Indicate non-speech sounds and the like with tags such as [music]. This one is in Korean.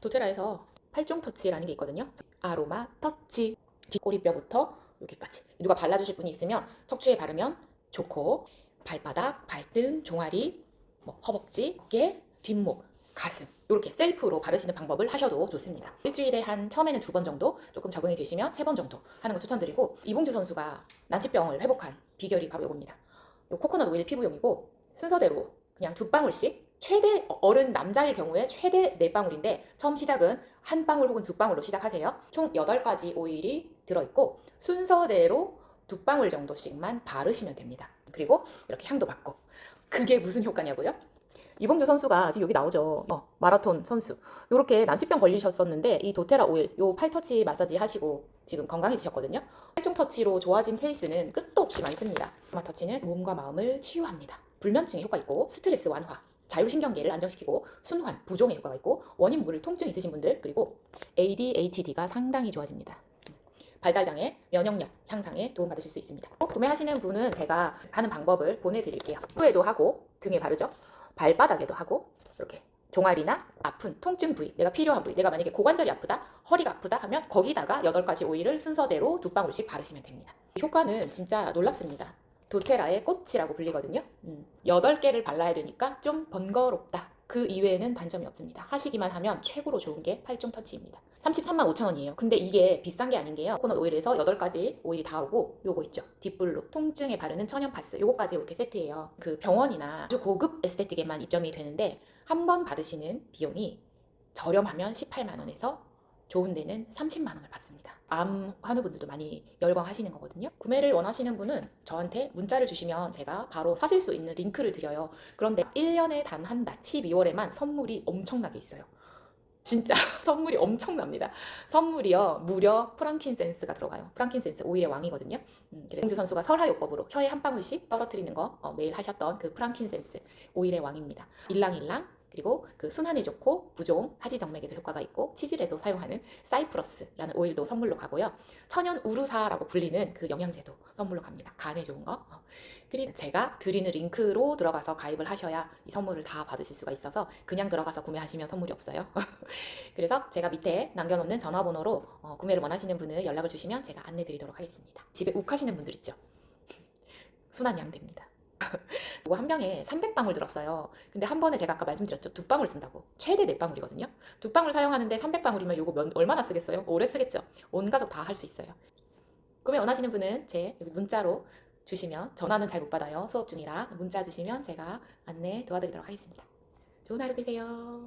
도테라에서 8종 터치라는 게 있거든요. 아로마 터치 뒷꼬리뼈부터 여기까지 누가 발라주실 분이 있으면 척추에 바르면 좋고 발바닥, 발등, 종아리, 뭐 허벅지, 어깨, 뒷목, 가슴 이렇게 셀프로 바르시는 방법을 하셔도 좋습니다. 일주일에 한 처음에는 두 번 정도 조금 적응이 되시면 세 번 정도 하는 거 추천드리고 이봉주 선수가 난치병을 회복한 비결이 바로 이겁니다. 요 코코넛 오일 피부용이고 순서대로 그냥 두 방울씩 최대 어른 남자일 경우에 최대 네 방울인데 처음 시작은 한 방울 혹은 두 방울로 시작하세요. 총 8가지 오일이 들어있고 순서대로 두 방울 정도씩만 바르시면 됩니다. 그리고 이렇게 향도 맡고 그게 무슨 효과냐고요? 이봉주 선수가 지금 여기 나오죠. 어, 마라톤 선수. 이렇게 난치병 걸리셨었는데 이 도테라 오일, 요 팔터치 마사지 하시고 지금 건강해지셨거든요. 팔종 터치로 좋아진 케이스는 끝도 없이 많습니다. 아로마 터치는 몸과 마음을 치유합니다. 불면증에 효과 있고 스트레스 완화, 자율신경계를 안정시키고 순환, 부종에 효과가 있고 원인 모를 통증 있으신 분들 그리고 ADHD가 상당히 좋아집니다. 발달장애, 면역력 향상에 도움받으실 수 있습니다. 꼭 구매하시는 분은 제가 하는 방법을 보내드릴게요. 후에도 하고 등에 바르죠. 발바닥에도 하고 이렇게 종아리나 아픈 통증 부위, 내가 필요한 부위, 내가 만약에 고관절이 아프다, 허리가 아프다 하면 거기다가 8가지 오일을 순서대로 두 방울씩 바르시면 됩니다. 효과는 진짜 놀랍습니다. 도테라의 꽃이라고 불리거든요. 음, 8개를 발라야 되니까 좀 번거롭다. 그 이외에는 단점이 없습니다. 하시기만 하면 최고로 좋은 게 8종 터치입니다. 33만 5천 원이에요. 근데 이게 비싼 게 아닌 게요. 코코넛 오일에서 8가지 오일이 다 오고 요거 있죠. 딥블루, 통증에 바르는 천연 파스 요거까지 이렇게 세트예요. 그 병원이나 아주 고급 에스테틱에만 입점이 되는데 한 번 받으시는 비용이 저렴하면 18만 원에서 좋은 데는 30만 원을 받습니다. 암 환우분들도 많이 열광하시는 거거든요. 구매를 원하시는 분은 저한테 문자를 주시면 제가 바로 사실 수 있는 링크를 드려요. 그런데 1년에 단 한 달, 12월에만 선물이 엄청나게 있어요. 진짜 [laughs] 선물이 엄청납니다. 선물이요 무려 프랑킨센스가 들어가요. 프랑킨센스 오일의 왕이거든요. 음, 그래서 공주 선수가 설화요법으로 혀에 한 방울씩 떨어뜨리는 거 어, 매일 하셨던 그 프랑킨센스 오일의 왕입니다. 일랑일랑 그리고 그 순환에 좋고 부종, 하지정맥에도 효과가 있고 치질에도 사용하는 사이프러스라는 오일도 선물로 가고요. 천연 우루사라고 불리는 그 영양제도 선물로 갑니다. 간에 좋은 거. 어. 그리고 제가 드리는 링크로 들어가서 가입을 하셔야 이 선물을 다 받으실 수가 있어서 그냥 들어가서 구매하시면 선물이 없어요. [laughs] 그래서 제가 밑에 남겨놓는 전화번호로 어, 구매를 원하시는 분을 연락을 주시면 제가 안내 드리도록 하겠습니다. 집에 욱하시는 분들 있죠? 순한 양대입니다. [laughs] 이거 한 병에 300방울 들었어요. 근데 한 번에 제가 아까 말씀드렸죠. 두 방울 쓴다고. 최대 4방울이거든요. 두 방울 사용하는데 300방울이면 이거 몇- 얼마나 쓰겠어요? 오래 쓰겠죠. 온 가족 다 할 수 있어요. 구매 원하시는 분은 제 문자로 주시면 전화는 잘 못 받아요. 수업 중이라 문자 주시면 제가 안내 도와드리도록 하겠습니다. 좋은 하루 되세요.